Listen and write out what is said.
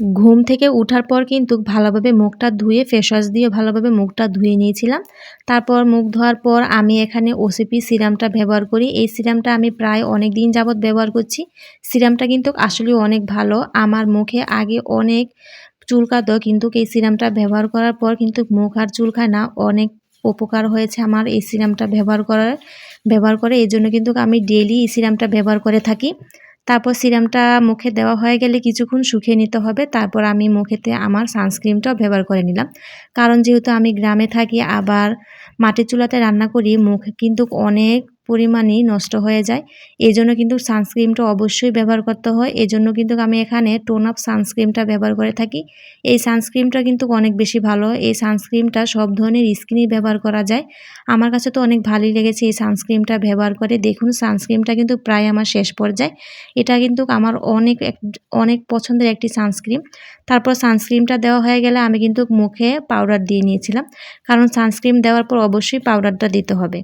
ঘুম থেকে উঠার পর কিন্তু ভালোভাবে মুখটা ধুয়ে ফেস ওয়াশ দিয়ে ভালোভাবে মুখটা ধুয়ে নিয়েছিলাম। তারপর মুখ ধোয়ার পর আমি এখানে ওসিপি সিরামটা ব্যবহার করি। এই সিরামটা আমি প্রায় অনেক দিন যাবৎ ব্যবহার করছি। সিরামটা কিন্তু আসলে অনেক ভালো। আমার মুখে আগে অনেক চুলকাতো, কিন্তু এই সিরামটা ব্যবহার করার পর কিন্তু মুখ আর চুলকায় না। অনেক উপকার হয়েছে আমার এই সিরামটা ব্যবহার করার, ব্যবহার করে। এই জন্য কিন্তু আমি ডেলি এই সিরামটা ব্যবহার করে থাকি। তারপর সিরামটা মুখে দেওয়া হয়ে গেলে কিছুক্ষণ শুকিয়ে নিতে হবে। তারপর আমি মুখেতে আমার সানস্ক্রিনটাও ব্যবহার করে নিলাম। কারণ যেহেতু আমি গ্রামে থাকি, আবার মাটির চুলাতে রান্না করি, মুখ কিন্তু অনেক পরিমাণেই নষ্ট হয়ে যায়। এই জন্য কিন্তু সানস্ক্রিনটা অবশ্যই ব্যবহার করতে হয়। এই জন্য কিন্তু আমি এখানে টোন আপ সানস্ক্রিনটা ব্যবহার করে থাকি। এই সানস্ক্রিনটা কিন্তু অনেক বেশি ভালো এই সানস্ক্রিনটা সব ধরনের স্কিনই ব্যবহার করা যায়। আমার কাছে তো অনেক ভালোই লেগেছে এই সানস্ক্রিনটা ব্যবহার করে। দেখুন সানস্ক্রিনটা কিন্তু প্রায় আমার শেষ পর্যায়ে। এটা কিন্তু আমার অনেক অনেক পছন্দের একটি সানস্ক্রিন তারপর সানস্ক্রিনটা দেওয়া হয়ে গেলে আমি কিন্তু মুখে পাউডার দিয়ে নিয়েছিলাম। কারণ সানস্ক্রিন দেওয়ার পর অবশ্যই পাউডারটা দিতে হবে।